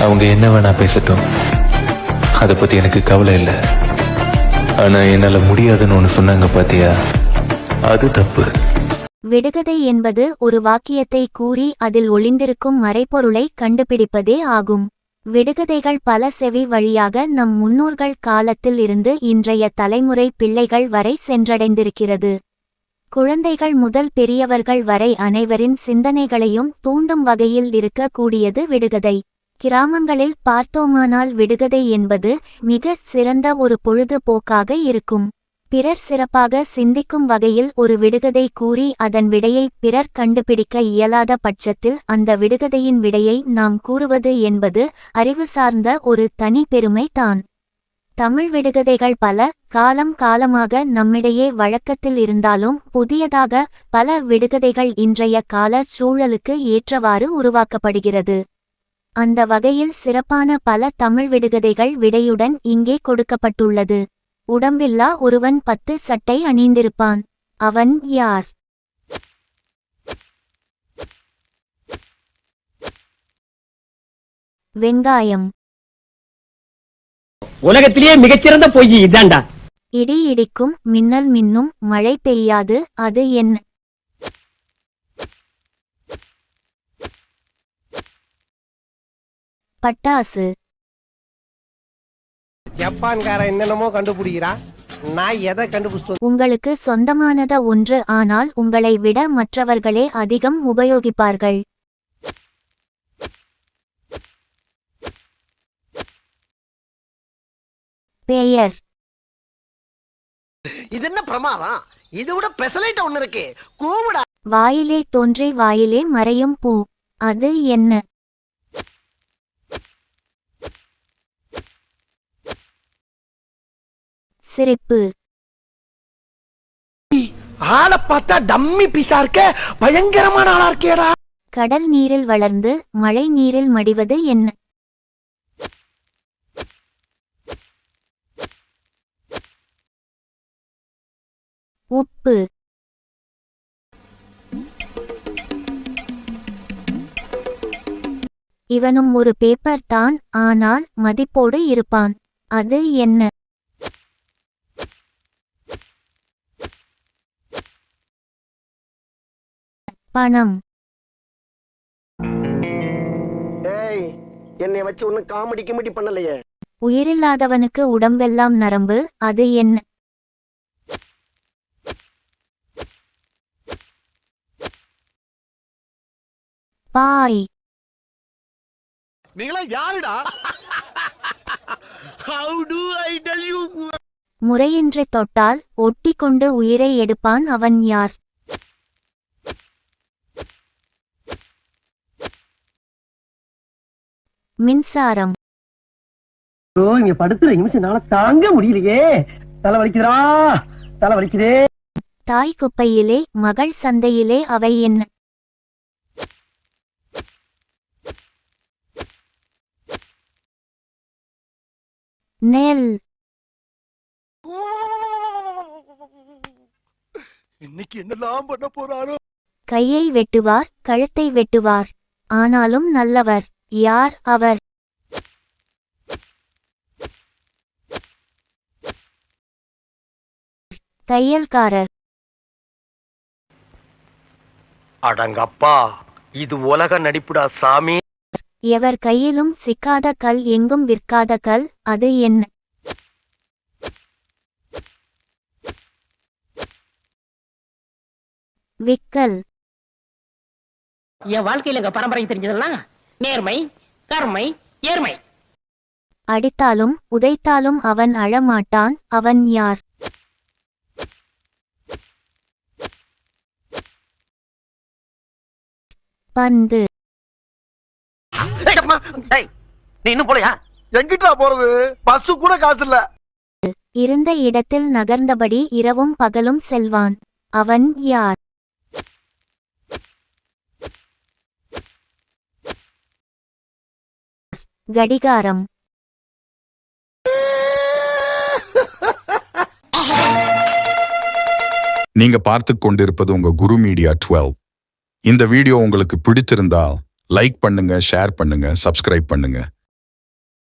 அவங்க என்ன வேணா பேசட்டும். அதை பத்தி எனக்கு கவலை இல்லை. ஆனா என்னால முடியாதுன்னு ஒண்ணு சொன்னாங்க பாத்தியா? அது தப்பு. விடுகதை என்பது ஒரு வாக்கியத்தை கூறி அதில் ஒளிந்திருக்கும் மறைப்பொருளை கண்டுபிடிப்பதே ஆகும். விடுகதைகள் பல செவி வழியாக நம் முன்னோர்கள் காலத்தில் இருந்து இன்றைய தலைமுறை பிள்ளைகள் வரை சென்றடைந்திருக்கிறது. குழந்தைகள் முதல் பெரியவர்கள் வரை அனைவரின் சிந்தனைகளையும் தூண்டும் வகையில் இருக்கக்கூடியது விடுகதை. கிராமங்களில் பார்த்தோமானால் விடுகதை என்பது மிக சிறந்த ஒரு பொழுதுபோக்காக இருக்கும். பிறர் சிறப்பாக சிந்திக்கும் வகையில் ஒரு விடுகதை கூறி அதன் விடையை பிறர் கண்டுபிடிக்க இயலாத பட்சத்தில் அந்த விடுகதையின் விடையை நாம் கூறுவது என்பது அறிவு சார்ந்த ஒரு தனி பெருமை தான். தமிழ் விடுகதைகள் பல காலம் காலமாக நம்மிடையே வழக்கத்தில் இருந்தாலும் புதியதாக பல விடுகதைகள் இன்றைய கால சூழலுக்கு ஏற்றவாறு உருவாக்கப்படுகிறது. அந்த வகையில் சிறப்பான பல தமிழ் விடுகதைகள் விடையுடன் இங்கே கொடுக்கப்பட்டுள்ளது. உடம்பில்லா ஒருவன் பத்து சட்டை அணிந்திருப்பான். அவன் யார்? வெங்காயம். உலகத்திலேயே மிகச்சிறந்த பொய் இதாண்டா? இடி இடிக்கும் மின்னல் மின்னும் மழை பெய்யாது அது என்ன பட்டாசு. ஜப்பான்காரன் என்னென்னமோ கண்டுபிடிக்கிறான். நான் எதை கண்டுபிடிச்சிட்டு உங்களுக்கு சொந்தமானத ஒன்று ஆனால் உங்களை விட மற்றவர்களே அதிகம் உபயோகிப்பார்கள். பெயர். இது என்ன பிரமாதம்? இது விட பெசலைட் ஒண்ணு இருக்கு. கூவுடா. வாயிலே தோன்றி வாயிலே மறையும் பூ. அது என்ன? சிரிப்பு. ஆளை பார்த்தா டம்மி பீஸா இருக்க பயங்கரமான ஆளா இருக்கேடா. கடல் நீரில் வளர்ந்து மழை நீரில் மடிவது என்ன? உப்பு. இவனும் ஒரு பேப்பர் தான் ஆனால் மதிப்போடு இருப்பான். அது என்ன? பணம். ஏய் என்னை வச்சு ஒன்னும் காமெடி கிமெடி பண்ணலையே. உயிரில்லாதவனுக்கு உடம்பெல்லாம் நரம்பு அது என்ன பாய். நீங்களா யாருடா? How do I tell you முறையின்றி தொட்டால் ஒட்டிக்கொண்டு உயிரை எடுப்பான் அவன் யார்? மின்சாரம். ஓ இங்க படுத்துற நிமிஷம் தாங்க முடியலையே. தலை வலிக்குதுடா. தலை வலிக்குதே. தாய் குப்பையிலே மகள் சந்தையிலே அவை என்ன? நெல். இன்னைக்கு என்னெல்லாம் பண்ண போறாரோ? கையை வெட்டுவார் கழுத்தை வெட்டுவார். ஆனாலும் நல்லவர். யார் அவர்? தையல்காரர். அடங்கப்பா இது உலக நடிப்புடா சாமி. எவர் கையிலும் சிக்காத கல் எங்கும் விற்காத கல் அது என்ன விக்கல். என் வாழ்க்கையில எங்க பரம்பரை தெரிஞ்சதெல்லாம் நேர்மை கருமை ஏர்மை அடித்தாலும் உதைத்தாலும் அவன் அழமாட்டான் அவன் யார்? பந்து. நீ இன்னும் போலையா? எங்கிட்டா போறது? பஸ் கூட காசு இல்ல. இருந்த இடத்தில் நகர்ந்தபடி இரவும் பகலும் செல்வான். அவன் யார்? கடிகாரம். நீங்க பார்த்து கொண்டிருப்பது உங்க குரு மீடியா 12 இந்த வீடியோ உங்களுக்கு பிடித்திருந்தால் லைக் பண்ணுங்க ஷேர் பண்ணுங்க சப்ஸ்கிரைப் பண்ணுங்க.